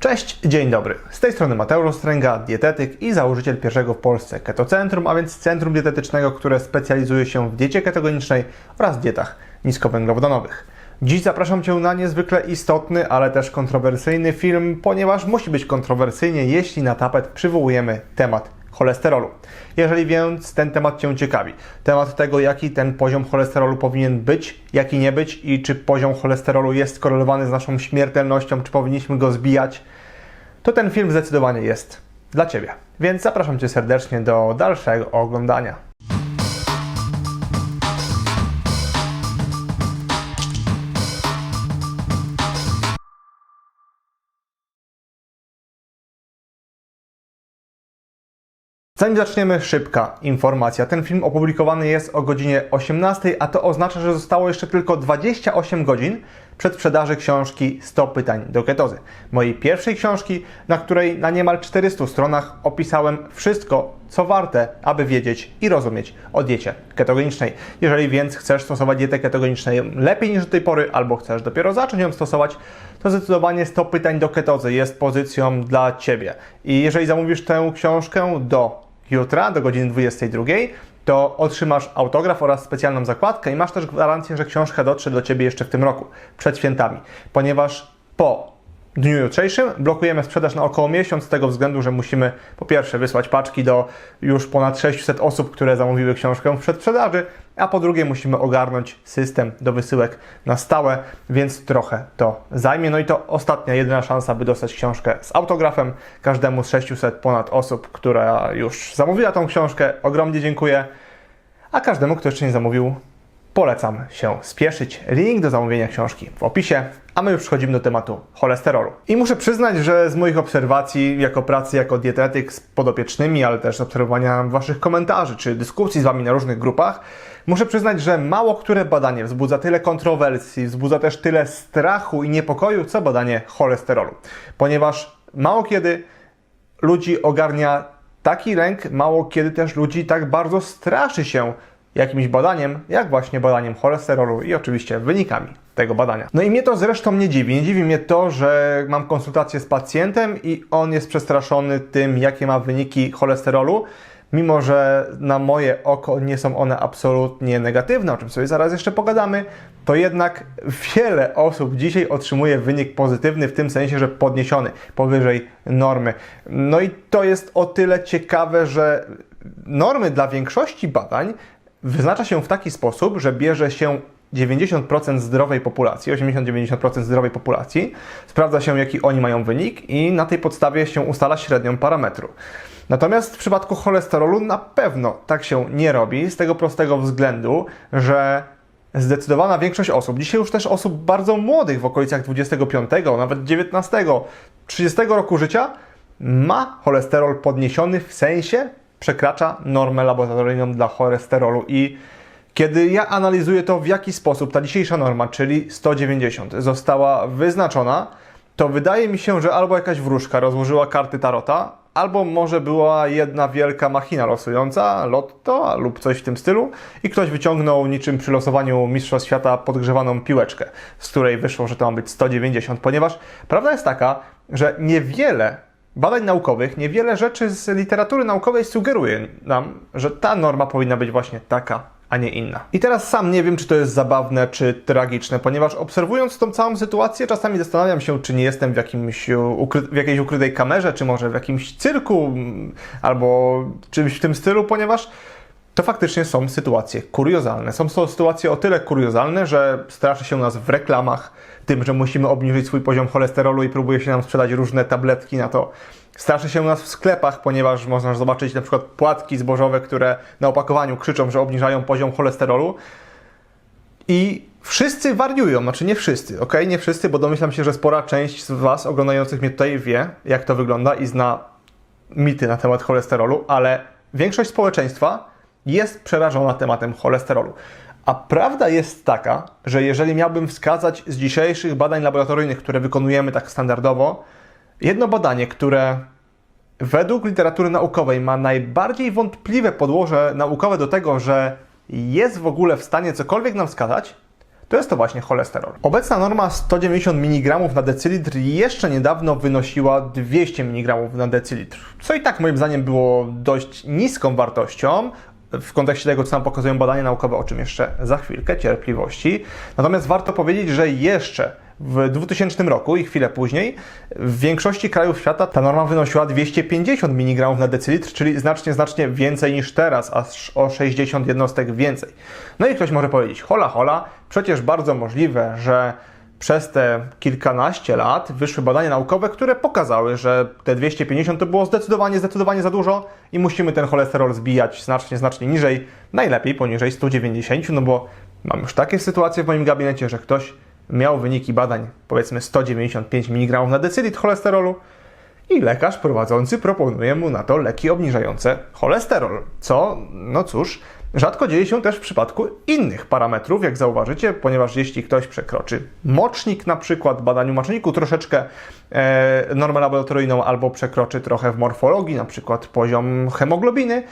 Cześć, dzień dobry. Z tej strony Mateusz Stręga, dietetyk i założyciel pierwszego w Polsce Ketocentrum, a więc centrum dietetycznego, które specjalizuje się w diecie ketogenicznej oraz dietach niskowęglowodanowych. Dziś zapraszam Cię na niezwykle istotny, ale też kontrowersyjny film, ponieważ musi być kontrowersyjnie, jeśli na tapet przywołujemy temat cholesterolu. Jeżeli więc ten temat Cię ciekawi, temat tego, jaki ten poziom cholesterolu powinien być, jaki nie być i czy poziom cholesterolu jest skorelowany z naszą śmiertelnością, czy powinniśmy go zbijać, to ten film zdecydowanie jest dla Ciebie. Więc zapraszam Cię serdecznie do dalszego oglądania. Zanim zaczniemy, szybka informacja. Ten film opublikowany jest o godzinie 18, a to oznacza, że zostało jeszcze tylko 28 godzin przed sprzedaży książki 100 pytań do ketozy. Mojej pierwszej książki, na której na niemal 400 stronach opisałem wszystko, co warte, aby wiedzieć i rozumieć o diecie ketogenicznej. Jeżeli więc chcesz stosować dietę ketogeniczną lepiej niż do tej pory, albo chcesz dopiero zacząć ją stosować, to zdecydowanie 100 pytań do ketozy jest pozycją dla Ciebie. I jeżeli zamówisz tę książkę do jutra do godziny 22, to otrzymasz autograf oraz specjalną zakładkę i masz też gwarancję, że książka dotrze do Ciebie jeszcze w tym roku, przed świętami, ponieważ po dniu jutrzejszym blokujemy sprzedaż na około miesiąc z tego względu, że musimy po pierwsze wysłać paczki do już ponad 600 osób, które zamówiły książkę w przedsprzedaży, a po drugie musimy ogarnąć system do wysyłek na stałe, więc trochę to zajmie. No i to ostatnia, jedyna szansa, by dostać książkę z autografem. Każdemu z 600 ponad osób, która już zamówiła tą książkę, ogromnie dziękuję. A każdemu, kto jeszcze nie zamówił, polecam się spieszyć. Link do zamówienia książki w opisie, a my już przechodzimy do tematu cholesterolu. I muszę przyznać, że z moich obserwacji jako pracy jako dietetyk z podopiecznymi, ale też z obserwowania Waszych komentarzy czy dyskusji z Wami na różnych grupach, muszę przyznać, że mało które badanie wzbudza tyle kontrowersji, wzbudza też tyle strachu i niepokoju, co badanie cholesterolu. Ponieważ mało kiedy ludzi ogarnia taki lęk, mało kiedy też ludzi tak bardzo straszy się jakimś badaniem, jak właśnie badaniem cholesterolu i oczywiście wynikami tego badania. No i mnie to zresztą nie dziwi. Nie dziwi mnie to, że mam konsultację z pacjentem i on jest przestraszony tym, jakie ma wyniki cholesterolu, mimo że na moje oko nie są one absolutnie negatywne, o czym sobie zaraz jeszcze pogadamy, to jednak wiele osób dzisiaj otrzymuje wynik pozytywny w tym sensie, że podniesiony powyżej normy. No i to jest o tyle ciekawe, że normy dla większości badań wyznacza się w taki sposób, że bierze się 90% zdrowej populacji, 80-90% zdrowej populacji, sprawdza się, jaki oni mają wynik i na tej podstawie się ustala średnią parametru. Natomiast w przypadku cholesterolu na pewno tak się nie robi, z tego prostego względu, że zdecydowana większość osób, dzisiaj już też osób bardzo młodych w okolicach 25, nawet 19, 30 roku życia, ma cholesterol podniesiony w sensie przekracza normę laboratoryjną dla cholesterolu i kiedy ja analizuję to, w jaki sposób ta dzisiejsza norma, czyli 190, została wyznaczona, to wydaje mi się, że albo jakaś wróżka rozłożyła karty tarota, albo może była jedna wielka machina losująca, lotto lub coś w tym stylu i ktoś wyciągnął niczym przy losowaniu Mistrzostw Świata podgrzewaną piłeczkę, z której wyszło, że to ma być 190, ponieważ prawda jest taka, że niewiele badań naukowych, niewiele rzeczy z literatury naukowej sugeruje nam, że ta norma powinna być właśnie taka, a nie inna. I teraz sam nie wiem, czy to jest zabawne, czy tragiczne, ponieważ obserwując tą całą sytuację, czasami zastanawiam się, czy nie jestem w, jakimś ukry w jakiejś ukrytej kamerze, czy może w jakimś cyrku, mm, albo czymś w tym stylu, ponieważ to faktycznie są sytuacje kuriozalne. Są to sytuacje o tyle kuriozalne, że straszy się nas w reklamach tym, że musimy obniżyć swój poziom cholesterolu i próbuje się nam sprzedać różne tabletki na to. Straszy się nas w sklepach, ponieważ można zobaczyć na przykład płatki zbożowe, które na opakowaniu krzyczą, że obniżają poziom cholesterolu. I wszyscy wariują, znaczy nie wszyscy, ok? Nie wszyscy, bo domyślam się, że spora część z Was oglądających mnie tutaj wie, jak to wygląda i zna mity na temat cholesterolu, ale większość społeczeństwa jest przerażona tematem cholesterolu. A prawda jest taka, że jeżeli miałbym wskazać z dzisiejszych badań laboratoryjnych, które wykonujemy tak standardowo, jedno badanie, które według literatury naukowej ma najbardziej wątpliwe podłoże naukowe do tego, że jest w ogóle w stanie cokolwiek nam wskazać, to jest to właśnie cholesterol. Obecna norma 190 mg na decylitr jeszcze niedawno wynosiła 200 mg na decylitr, co i tak moim zdaniem było dość niską wartością, w kontekście tego, co nam pokazują badania naukowe, o czym jeszcze za chwilkę, cierpliwości. Natomiast warto powiedzieć, że jeszcze w 2000 roku i chwilę później w większości krajów świata ta norma wynosiła 250 mg na decylitr, czyli znacznie, znacznie więcej niż teraz, aż o 60 jednostek więcej. No i ktoś może powiedzieć, hola, hola, przecież bardzo możliwe, że przez te kilkanaście lat wyszły badania naukowe, które pokazały, że te 250 to było zdecydowanie, zdecydowanie za dużo i musimy ten cholesterol zbijać znacznie, znacznie niżej, najlepiej poniżej 190, no bo mam już takie sytuacje w moim gabinecie, że ktoś miał wyniki badań powiedzmy 195 mg na decylitr cholesterolu i lekarz prowadzący proponuje mu na to leki obniżające cholesterol, co, no cóż, Rzadko dzieje się też w przypadku innych parametrów, jak zauważycie, ponieważ jeśli ktoś przekroczy mocznik, na przykład w badaniu moczniku troszeczkę e, normę laboratoryjną, albo przekroczy trochę w morfologii, na przykład poziom hemoglobiny,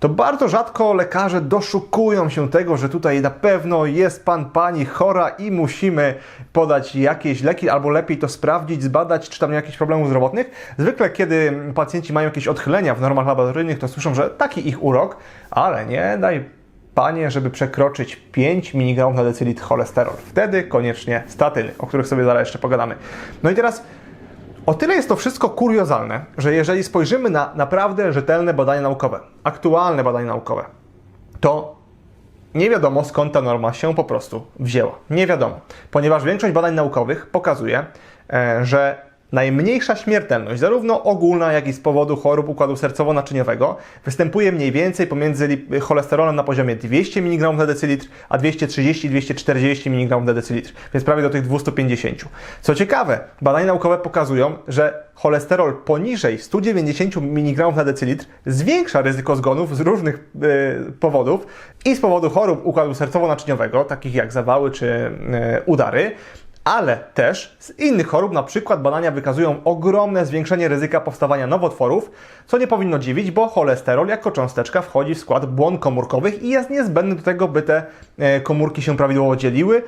to bardzo rzadko lekarze doszukują się tego, że tutaj na pewno jest pan, pani chora i musimy podać jakieś leki, albo lepiej to sprawdzić, zbadać, czy tam nie jakieś problemów zdrowotnych. Zwykle, kiedy pacjenci mają jakieś odchylenia w normach laboratoryjnych, to słyszą, że taki ich urok, ale nie daj panie, żeby przekroczyć 5 mg na decylitr cholesterol. Wtedy koniecznie statyny, o których sobie zaraz jeszcze pogadamy. No i teraz o tyle jest to wszystko kuriozalne, że jeżeli spojrzymy na naprawdę rzetelne badania naukowe, aktualne badania naukowe, to nie wiadomo skąd ta norma się po prostu wzięła. Nie wiadomo, ponieważ większość badań naukowych pokazuje, e, że Najmniejsza śmiertelność, zarówno ogólna, jak i z powodu chorób układu sercowo-naczyniowego, występuje mniej więcej pomiędzy cholesterolem na poziomie 200 mg na decylitr, a 230-240 mg na decylitr, więc prawie do tych 250. Co ciekawe, badania naukowe pokazują, że cholesterol poniżej 190 mg na decylitr zwiększa ryzyko zgonów z różnych yy, powodów i z powodu chorób układu sercowo-naczyniowego, takich jak zawały czy yy, udary, ale też z innych chorób, na przykład badania wykazują ogromne zwiększenie ryzyka powstawania nowotworów, co nie powinno dziwić, bo cholesterol jako cząsteczka wchodzi w skład błon komórkowych i jest niezbędny do tego, by te e, komórki się prawidłowo dzieliły,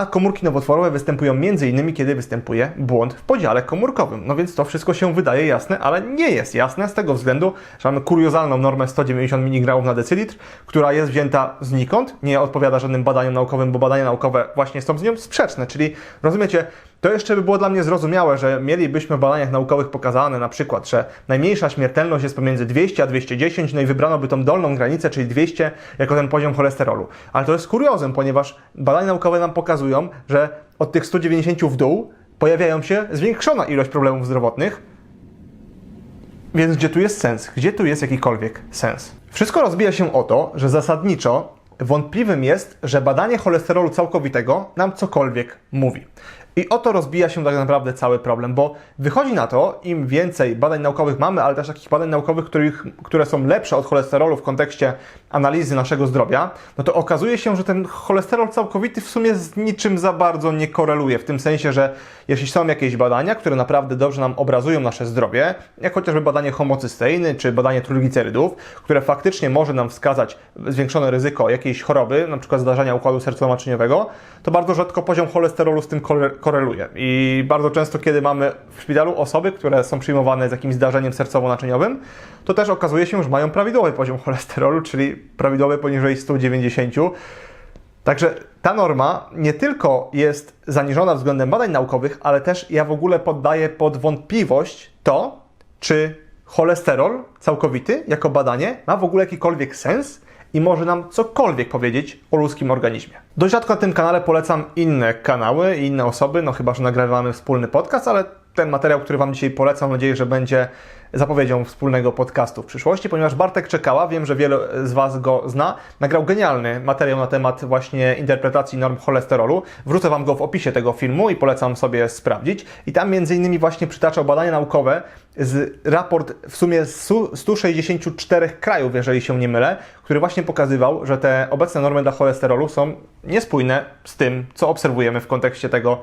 a komórki nowotworowe występują m.in. kiedy występuje błąd w podziale komórkowym. No więc to wszystko się wydaje jasne, ale nie jest jasne z tego względu, że mamy kuriozalną normę 190 mg na decylitr, która jest wzięta znikąd, nie odpowiada żadnym badaniom naukowym, bo badania naukowe właśnie są z nią sprzeczne, czyli rozumiecie, to jeszcze by było dla mnie zrozumiałe, że mielibyśmy w badaniach naukowych pokazane na przykład, że najmniejsza śmiertelność jest pomiędzy 200 a 210, no i wybrano by tą dolną granicę, czyli 200 jako ten poziom cholesterolu. Ale to jest kuriozem, ponieważ badania naukowe nam pokazują, że od tych 190 w dół pojawiają się zwiększona ilość problemów zdrowotnych. Więc gdzie tu jest sens? Gdzie tu jest jakikolwiek sens? Wszystko rozbija się o to, że zasadniczo wątpliwym jest, że badanie cholesterolu całkowitego nam cokolwiek mówi. I oto rozbija się tak naprawdę cały problem, bo wychodzi na to, im więcej badań naukowych mamy, ale też takich badań naukowych, których, które są lepsze od cholesterolu w kontekście analizy naszego zdrowia, no to okazuje się, że ten cholesterol całkowity w sumie z niczym za bardzo nie koreluje. W tym sensie, że jeśli są jakieś badania, które naprawdę dobrze nam obrazują nasze zdrowie, jak chociażby badanie homocysteiny czy badanie triglicerydów, które faktycznie może nam wskazać zwiększone ryzyko jakiejś choroby, na przykład zdarzenia układu sercowo-naczyniowego, to bardzo rzadko poziom cholesterolu z tym koreluje. I bardzo często, kiedy mamy w szpitalu osoby, które są przyjmowane z jakimś zdarzeniem sercowo-naczyniowym, to też okazuje się, że mają prawidłowy poziom cholesterolu, czyli prawidłowy poniżej 190. Także ta norma nie tylko jest zaniżona względem badań naukowych, ale też ja w ogóle poddaję pod wątpliwość to, czy cholesterol całkowity jako badanie ma w ogóle jakikolwiek sens i może nam cokolwiek powiedzieć o ludzkim organizmie. Dość rzadko na tym kanale polecam inne kanały i inne osoby, no chyba, że nagrywamy wspólny podcast, ale ten materiał, który Wam dzisiaj polecam, mam nadzieję, że będzie zapowiedzią wspólnego podcastu w przyszłości, ponieważ Bartek Czekała, wiem, że wielu z Was go zna, nagrał genialny materiał na temat właśnie interpretacji norm cholesterolu. Wrzucę Wam go w opisie tego filmu i polecam sobie sprawdzić. I tam między innymi właśnie przytaczał badania naukowe z raport w sumie 164 krajów, jeżeli się nie mylę, który właśnie pokazywał, że te obecne normy dla cholesterolu są niespójne z tym, co obserwujemy w kontekście tego,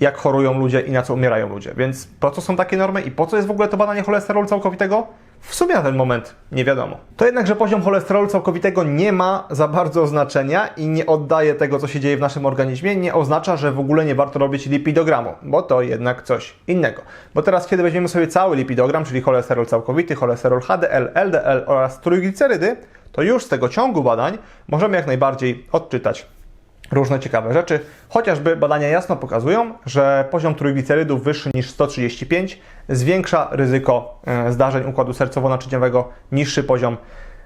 jak chorują ludzie i na co umierają ludzie. Więc po co są takie normy i po co jest w ogóle to badanie cholesterolu całkowitego? W sumie na ten moment nie wiadomo. To jednak, że poziom cholesterolu całkowitego nie ma za bardzo znaczenia i nie oddaje tego, co się dzieje w naszym organizmie, nie oznacza, że w ogóle nie warto robić lipidogramu, bo to jednak coś innego. Bo teraz, kiedy weźmiemy sobie cały lipidogram, czyli cholesterol całkowity, cholesterol HDL, LDL oraz trójglicerydy, to już z tego ciągu badań możemy jak najbardziej odczytać różne ciekawe rzeczy. Chociażby badania jasno pokazują, że poziom trójglicerydów wyższy niż 135 zwiększa ryzyko e, zdarzeń układu sercowo-naczyniowego, niższy poziom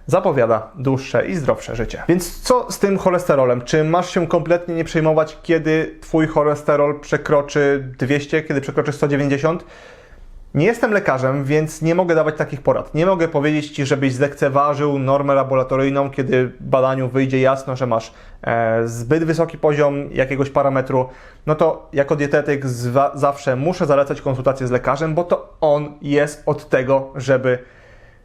zapowiada dłuższe i zdrowsze życie. Więc co z tym cholesterolem? Czy masz się kompletnie nie przejmować, kiedy twój cholesterol przekroczy 200, kiedy przekroczy 190? Nie jestem lekarzem, więc nie mogę dawać takich porad. Nie mogę powiedzieć Ci, żebyś zlekceważył normę laboratoryjną, kiedy w badaniu wyjdzie jasno, że masz e, zbyt wysoki poziom jakiegoś parametru. No to jako dietetyk zawsze muszę zalecać konsultację z lekarzem, bo to on jest od tego, żeby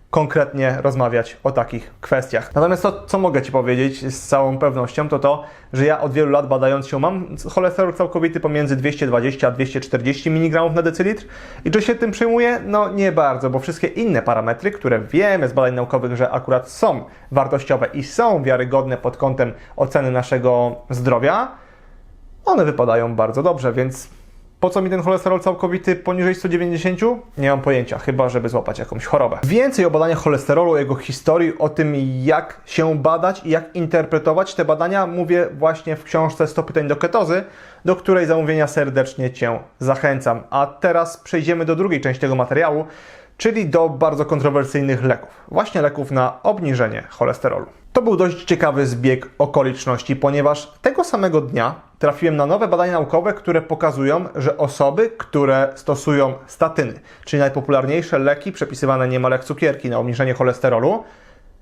konkretnie rozmawiać o takich kwestiach. Natomiast to, co mogę Ci powiedzieć z całą pewnością, to to, że ja od wielu lat badając się mam cholesterol całkowity pomiędzy 220 a 240 mg na decylitr i czy się tym przejmuję? No nie bardzo, bo wszystkie inne parametry, które wiemy z badań naukowych, że akurat są wartościowe i są wiarygodne pod kątem oceny naszego zdrowia, one wypadają bardzo dobrze, więc po co mi ten cholesterol całkowity poniżej 190? Nie mam pojęcia, chyba żeby złapać jakąś chorobę. Więcej o badaniach cholesterolu, jego historii, o tym jak się badać i jak interpretować te badania mówię właśnie w książce 100 pytań do ketozy, do której zamówienia serdecznie Cię zachęcam. A teraz przejdziemy do drugiej części tego materiału, czyli do bardzo kontrowersyjnych leków. Właśnie leków na obniżenie cholesterolu. To był dość ciekawy zbieg okoliczności, ponieważ tego samego dnia trafiłem na nowe badania naukowe, które pokazują, że osoby, które stosują statyny, czyli najpopularniejsze leki przepisywane niemal jak cukierki na obniżenie cholesterolu,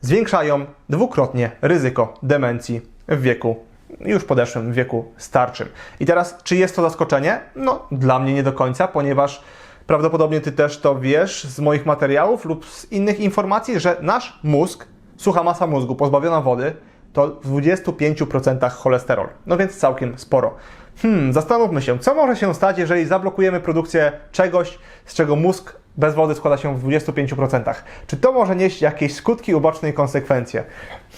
zwiększają dwukrotnie ryzyko demencji w wieku już podeszłym wieku starczym. I teraz, czy jest to zaskoczenie? No, dla mnie nie do końca, ponieważ prawdopodobnie Ty też to wiesz z moich materiałów lub z innych informacji, że nasz mózg, sucha masa mózgu pozbawiona wody, to w 25% cholesterol. No więc całkiem sporo. Hmm, zastanówmy się, co może się stać, jeżeli zablokujemy produkcję czegoś, z czego mózg bez wody składa się w 25%. Czy to może nieść jakieś skutki uboczne i konsekwencje?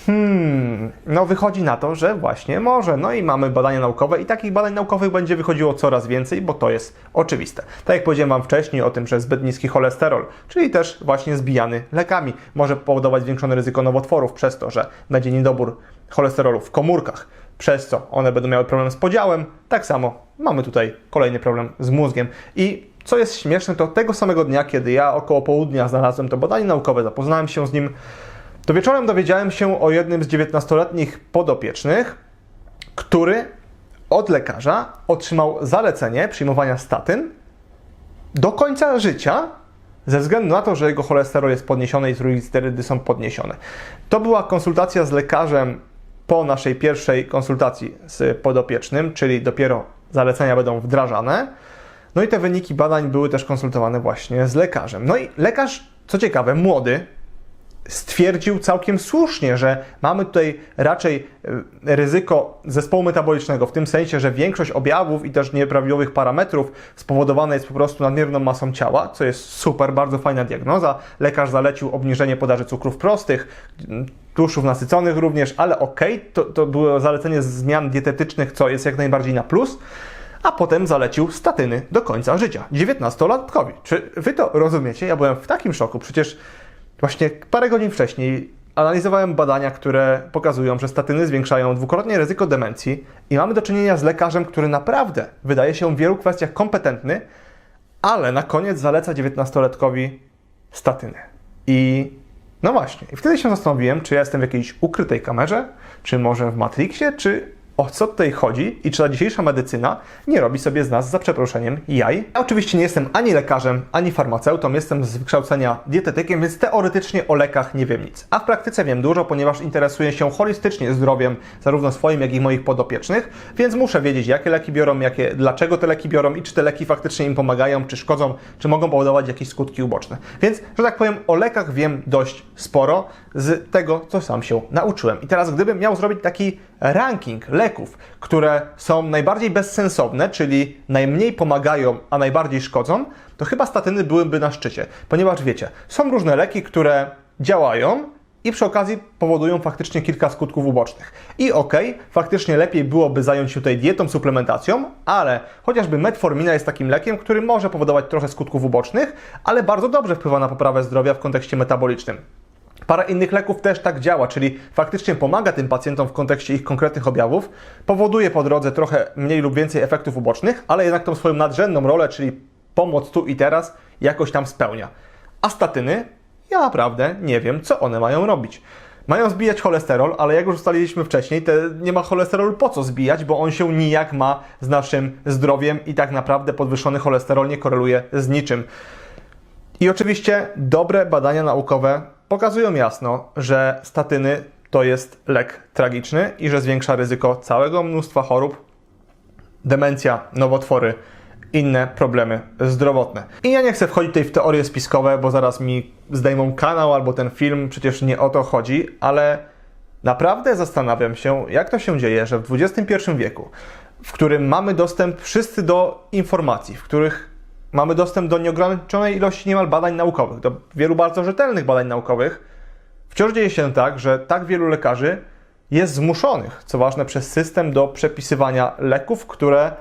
Hmm, no wychodzi na to, że właśnie może. No i mamy badania naukowe i takich badań naukowych będzie wychodziło coraz więcej, bo to jest oczywiste. Tak jak powiedziałem Wam wcześniej o tym, że zbyt niski cholesterol, czyli też właśnie zbijany lekami, może powodować zwiększone ryzyko nowotworów przez to, że będzie niedobór cholesterolu w komórkach przez co one będą miały problem z podziałem. Tak samo mamy tutaj kolejny problem z mózgiem. I co jest śmieszne, to tego samego dnia, kiedy ja około południa znalazłem to badanie naukowe, zapoznałem się z nim, to wieczorem dowiedziałem się o jednym z 19-letnich podopiecznych, który od lekarza otrzymał zalecenie przyjmowania statyn do końca życia, ze względu na to, że jego cholesterol jest podniesiony i trójglicerydy są podniesione. To była konsultacja z lekarzem po naszej pierwszej konsultacji z podopiecznym, czyli dopiero zalecenia będą wdrażane. No i te wyniki badań były też konsultowane właśnie z lekarzem. No i lekarz, co ciekawe, młody, stwierdził całkiem słusznie, że mamy tutaj raczej e, ryzyko zespołu metabolicznego, w tym sensie, że większość objawów i też nieprawidłowych parametrów spowodowane jest po prostu nadmierną masą ciała, co jest super, bardzo fajna diagnoza. Lekarz zalecił obniżenie podaży cukrów prostych, tłuszczów nasyconych również, ale okay, to, to było zalecenie zmian dietetycznych, co jest jak najbardziej na plus a potem zalecił statyny do końca życia 19-latkowi. Czy wy to rozumiecie? Ja byłem w takim szoku. Przecież Właśnie parę godzin wcześniej analizowałem badania, które pokazują, że statyny zwiększają dwukrotnie ryzyko demencji i mamy do czynienia z lekarzem, który naprawdę wydaje się w wielu kwestiach kompetentny, ale na koniec zaleca 19-letkowi statyny. I no właśnie, i wtedy się zastanowiłem, czy ja jestem w jakiejś ukrytej kamerze, czy może w Matrixie, czy o co tutaj chodzi i czy ta dzisiejsza medycyna nie robi sobie z nas, za przeproszeniem, jaj. Ja oczywiście nie jestem ani lekarzem, ani farmaceutą, jestem z wykształcenia dietetykiem, więc teoretycznie o lekach nie wiem nic. A w praktyce wiem dużo, ponieważ interesuję się holistycznie zdrowiem, zarówno swoim, jak i moich podopiecznych, więc muszę wiedzieć, jakie leki biorą, jakie, dlaczego te leki biorą i czy te leki faktycznie im pomagają, czy szkodzą, czy mogą powodować jakieś skutki uboczne. Więc, że tak powiem, o lekach wiem dość sporo z tego, co sam się nauczyłem. I teraz, gdybym miał zrobić taki ranking leków, które są najbardziej bezsensowne, czyli najmniej pomagają, a najbardziej szkodzą, to chyba statyny byłyby na szczycie. Ponieważ wiecie, są różne leki, które działają, i przy okazji powodują faktycznie kilka skutków ubocznych. I okej, okay, faktycznie lepiej byłoby zająć się tutaj dietą, suplementacją, ale chociażby metformina jest takim lekiem, który może powodować trochę skutków ubocznych, ale bardzo dobrze wpływa na poprawę zdrowia w kontekście metabolicznym. Parę innych leków też tak działa, czyli faktycznie pomaga tym pacjentom w kontekście ich konkretnych objawów, powoduje po drodze trochę mniej lub więcej efektów ubocznych, ale jednak tą swoją nadrzędną rolę, czyli pomoc tu i teraz, jakoś tam spełnia. A statyny ja naprawdę nie wiem, co one mają robić. Mają zbijać cholesterol, ale jak już ustaliliśmy wcześniej, te nie ma cholesterolu po co zbijać, bo on się nijak ma z naszym zdrowiem i tak naprawdę podwyższony cholesterol nie koreluje z niczym. I oczywiście dobre badania naukowe pokazują jasno, że statyny to jest lek tragiczny i że zwiększa ryzyko całego mnóstwa chorób, demencja, nowotwory, inne problemy zdrowotne. I ja nie chcę wchodzić tutaj w teorie spiskowe, bo zaraz mi zdejmą kanał albo ten film, przecież nie o to chodzi, ale naprawdę zastanawiam się, jak to się dzieje, że w XXI wieku, w którym mamy dostęp wszyscy do informacji, w których mamy dostęp do nieograniczonej ilości niemal badań naukowych, do wielu bardzo rzetelnych badań naukowych, wciąż dzieje się tak, że tak wielu lekarzy jest zmuszonych, co ważne, przez system do przepisywania leków, które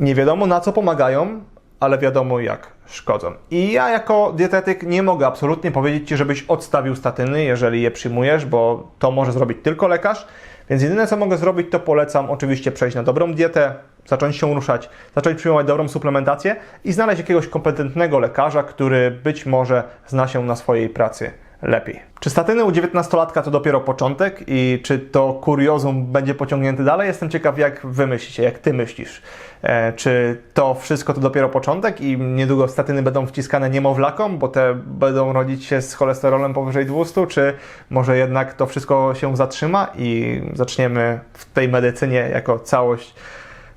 nie wiadomo na co pomagają, ale wiadomo jak szkodzą. I ja jako dietetyk nie mogę absolutnie powiedzieć Ci, żebyś odstawił statyny, jeżeli je przyjmujesz, bo to może zrobić tylko lekarz. Więc jedyne co mogę zrobić, to polecam oczywiście przejść na dobrą dietę, zacząć się ruszać, zacząć przyjmować dobrą suplementację i znaleźć jakiegoś kompetentnego lekarza, który być może zna się na swojej pracy lepiej. Czy statyny u 19-latka to dopiero początek i czy to kuriozum będzie pociągnięte dalej? Jestem ciekaw, jak wy myślicie, jak ty myślisz. E, czy to wszystko to dopiero początek i niedługo statyny będą wciskane niemowlakom, bo te będą rodzić się z cholesterolem powyżej 200, czy może jednak to wszystko się zatrzyma i zaczniemy w tej medycynie jako całość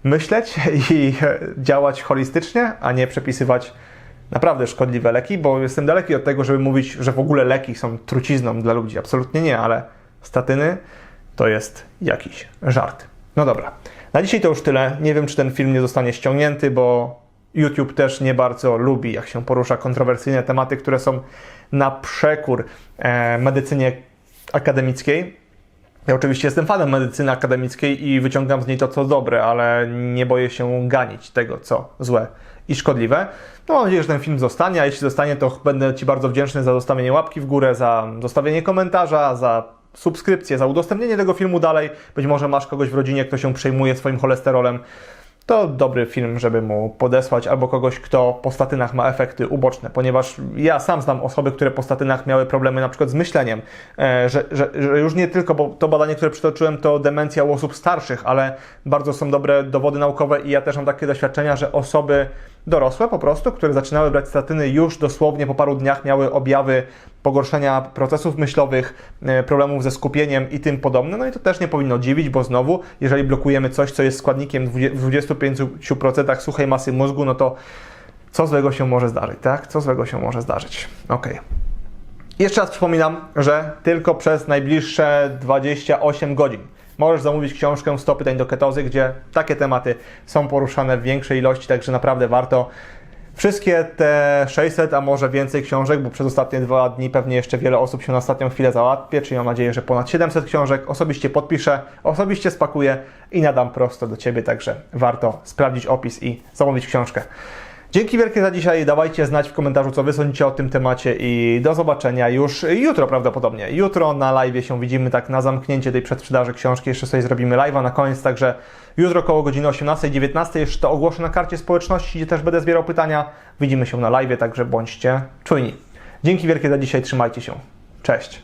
myśleć i działać holistycznie, a nie przepisywać naprawdę szkodliwe leki, bo jestem daleki od tego, żeby mówić, że w ogóle leki są trucizną dla ludzi. Absolutnie nie, ale statyny to jest jakiś żart. No dobra. Na dzisiaj to już tyle. Nie wiem, czy ten film nie zostanie ściągnięty, bo YouTube też nie bardzo lubi, jak się porusza kontrowersyjne tematy, które są na przekór e, medycynie akademickiej. Ja oczywiście jestem fanem medycyny akademickiej i wyciągam z niej to, co dobre, ale nie boję się ganić tego, co złe i szkodliwe. No mam nadzieję, że ten film zostanie, a jeśli zostanie, to będę Ci bardzo wdzięczny za zostawienie łapki w górę, za zostawienie komentarza, za subskrypcję, za udostępnienie tego filmu dalej. Być może masz kogoś w rodzinie, kto się przejmuje swoim cholesterolem to dobry film, żeby mu podesłać, albo kogoś, kto po statynach ma efekty uboczne, ponieważ ja sam znam osoby, które po statynach miały problemy na przykład z myśleniem, e, że, że, że już nie tylko, bo to badanie, które przytoczyłem, to demencja u osób starszych, ale bardzo są dobre dowody naukowe i ja też mam takie doświadczenia, że osoby dorosłe po prostu, które zaczynały brać statyny już dosłownie po paru dniach miały objawy pogorszenia procesów myślowych, e, problemów ze skupieniem i tym podobne. No i to też nie powinno dziwić, bo znowu, jeżeli blokujemy coś, co jest składnikiem w 25% suchej masy mózgu, no to co złego się może zdarzyć, tak? Co złego się może zdarzyć. Ok. Jeszcze raz przypominam, że tylko przez najbliższe 28 godzin możesz zamówić książkę 100 pytań do ketozy, gdzie takie tematy są poruszane w większej ilości, także naprawdę warto wszystkie te 600, a może więcej książek, bo przez ostatnie dwa dni pewnie jeszcze wiele osób się na ostatnią chwilę załapie, czyli mam nadzieję, że ponad 700 książek osobiście podpiszę, osobiście spakuję i nadam prosto do Ciebie, także warto sprawdzić opis i zamówić książkę. Dzięki wielkie za dzisiaj. Dawajcie znać w komentarzu, co wy sądzicie o tym temacie i do zobaczenia już jutro prawdopodobnie. Jutro na live się widzimy tak na zamknięcie tej przedsprzedaży książki. Jeszcze sobie zrobimy live'a na koniec, także jutro około godziny 18-19 jeszcze to ogłoszę na karcie społeczności, gdzie też będę zbierał pytania. Widzimy się na live, także bądźcie czujni. Dzięki wielkie za dzisiaj, trzymajcie się. Cześć.